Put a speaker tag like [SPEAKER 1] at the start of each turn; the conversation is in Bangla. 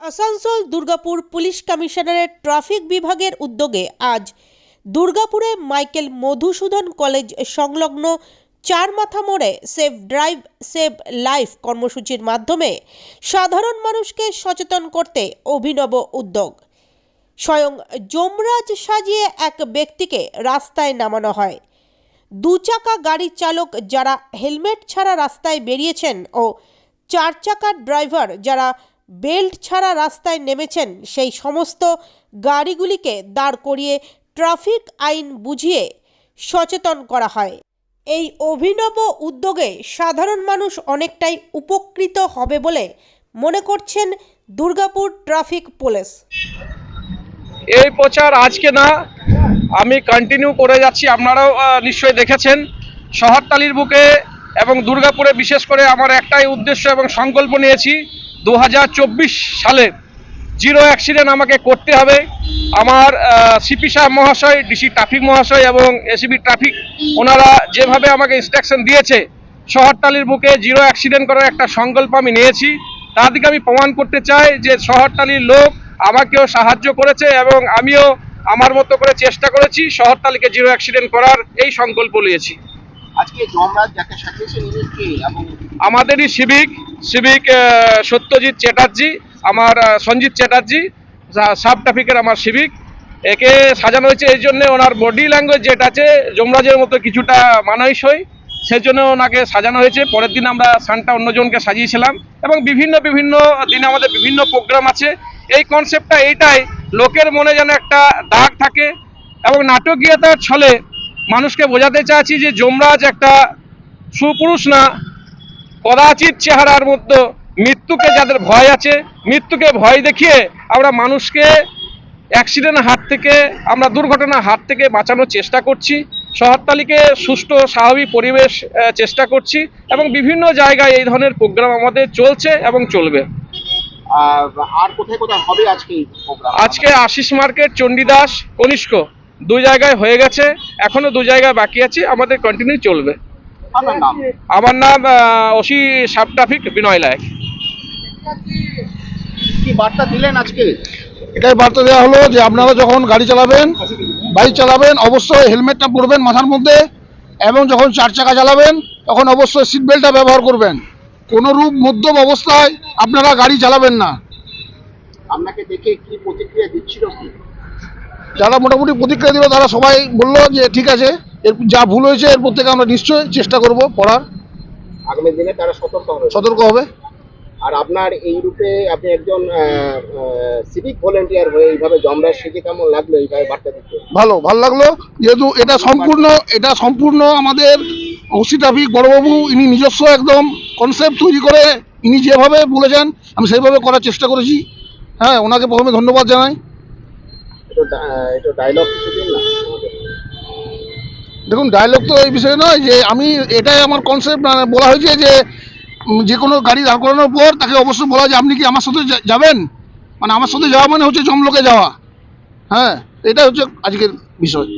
[SPEAKER 1] আসানসোল দুর্গাপুর পুলিশ কমিশনারের ট্রাফিক বিভাগের উদ্যোগে আজ দুর্গাপুরে মাইকেল মধুসূদন কলেজ সংলগ্ন চার মাথা মোড়ে সেভ ড্রাইভ, সেভ লাইফ কর্মসূচির মাধ্যমে সাধারণ মানুষকে সচেতন করতে অভিনব উদ্যোগ। স্বয়ং যমরাজ সাজিয়ে এক ব্যক্তিকে রাস্তায় নামানো হয়। দু চাকা গাড়ির চালক যারা হেলমেট ছাড়া রাস্তায় বেরিয়েছেন ও চার চাকার ড্রাইভার যারা বেল্ট ছাড়া রাস্তায় নেমেছেন সেই সমস্ত গাড়িগুলিকে দাঁড় করিয়ে ট্রাফিক আইন বুঝিয়ে সচেতন করা হয়। এই অভিনব উদ্যোগে সাধারণ মানুষ অনেকটাই উপকৃত হবে বলে মনে করছেন দুর্গাপুর ট্রাফিক পুলিশ।
[SPEAKER 2] এই প্রচার আজকে না, আমি কন্টিনিউ করে যাচ্ছি। আপনারাও নিশ্চয়ই দেখেছেন শহরতালির বুকে এবং দুর্গাপুরে বিশেষ করে আমার একটাই উদ্দেশ্য এবং সংকল্প নিয়েছি দু হাজার চব্বিশ সালে জিরো অ্যাক্সিডেন্ট আমাকে করতে হবে। আমার সিপি সাহেব মহাশয় ডিসি ট্রাফিক মহাশয় এবং এসিবি ট্রাফিক, ওনারা যেভাবে আমাকে ইনস্ট্রাকশন দিয়েছে শহরতালির বুকে জিরো অ্যাক্সিডেন্ট করার একটা সংকল্প আমি নিয়েছি। তার দিকে আমি প্রমাণ করতে চাই যে শহরতালির লোক আমাকেও সাহায্য করেছে এবং আমিও আমার মতো করে চেষ্টা করেছি শহরতালিকে জিরো অ্যাক্সিডেন্ট করার, এই সংকল্প নিয়েছি।
[SPEAKER 3] আজকে যাকে এবং
[SPEAKER 2] আমাদেরই সিভিক সিভিক সত্যজিৎ চ্যাটার্জি, আমার সঞ্জিত চ্যাটার্জি সাব ট্রাফিকের আমার সিভিক। একে সাজানো হয়েছে, এই জন্য ওনার বডি ল্যাঙ্গুয়েজ যেটা আছে, যমরাজের মতো কিছুটা মানাইসই সেই জন্য ওনাকে সাজানো হয়েছে। পরের দিন আমরা সানটা অন্যজনকে সাজিয়েছিলাম এবং বিভিন্ন বিভিন্ন দিনে আমাদের বিভিন্ন প্রোগ্রাম আছে। এই কনসেপ্টটা এইটাই, লোকের মনে যেন একটা দাগ থাকে এবং নাটকীয়তার ছলে মানুষকে বোঝাতে চাচ্ছি যে যমরাজ একটা সুপুরুষ না কদাচিৎ চেহারার মধ্যে মৃত্যুকে যাদের ভয় আছে মৃত্যুকে ভয় দেখিয়ে আমরা মানুষকে অ্যাক্সিডেন্ট হাত থেকে আমরা দুর্ঘটনার হাত থেকে বাঁচানোর চেষ্টা করছি। শহরতালিকে সুষ্ঠু স্বাভাবিক পরিবেশ চেষ্টা করছি এবং বিভিন্ন জায়গায় এই ধরনের প্রোগ্রাম আমাদের চলছে এবং চলবে।
[SPEAKER 3] আর কোথায় কোথায় হবে আজকে
[SPEAKER 2] আজকে আশিস মার্কেট চণ্ডীদাস কনিষ্ক দুই জায়গায় হয়ে গেছে। এখনও দু জায়গায় বাকি আছে আমাদের কন্টিনিউ চলবে। আমার নাম OC sub traffic Binoy Layek.
[SPEAKER 3] কি বার্তা দিলেন আজকে?
[SPEAKER 4] এটাই বার্তা দেওয়া হলো যে আপনারা যখন গাড়ি চালাবেন বাইক চালাবেন অবশ্যই হেলমেটটা পরবেন মাথার মধ্যে এবং যখন চার চাকা চালাবেন তখন অবশ্যই সিট বেল্টটা ব্যবহার করবেন। কোনো রূপ মধ্যম অবস্থায় আপনারা গাড়ি চালাবেন না।
[SPEAKER 3] আপনাকে দেখে কি প্রতিক্রিয়া দিচ্ছিল
[SPEAKER 4] যারা মোটামুটি প্রতিক্রিয়া দিল তারা সবাই বলল যে ঠিক আছে এর যা ভুল হয়েছে এরপর থেকে আমরা নিশ্চয়ই চেষ্টা করব পড়ার।
[SPEAKER 3] আগামী দিনে তারা সতর্ক হবে।
[SPEAKER 4] সতর্ক হবে।
[SPEAKER 3] আর আপনার এই রূপে আপনি একজন সিভিক ভলেন্টিয়ার হয়ে এইভাবে যমরাজ শিখে কেমন লাগল এইভাবে বার্তা দিতে?
[SPEAKER 4] ভালো ভালো লাগল। যেহেতু এটা সম্পূর্ণ এটা সম্পূর্ণ আমাদের ট্রাফিক বড়বাবু ইনি নিজস্ব একদম কনসেপ্ট তৈরি করে ইনি যেভাবে বলেছেন আমি সেইভাবে করার চেষ্টা করেছি। হ্যাঁ ওনাকে প্রথমে ধন্যবাদ জানাই।
[SPEAKER 3] এটা এটা ডায়লগ
[SPEAKER 4] দেখুন ডায়লগ তো এই বিষয়ে নয় যে আমি এটাই আমার কনসেপ্ট বলা হয়েছে যে যে কোনো গাড়ি দাঁড় করানোর পর তাকে অবশ্যই বলা যে আপনি কি আমার সাথে যাবেন? মানে আমার সাথে যাওয়া মানে হচ্ছে জমলোকে যাওয়া। হ্যাঁ এটা হচ্ছে আজকের বিষয়।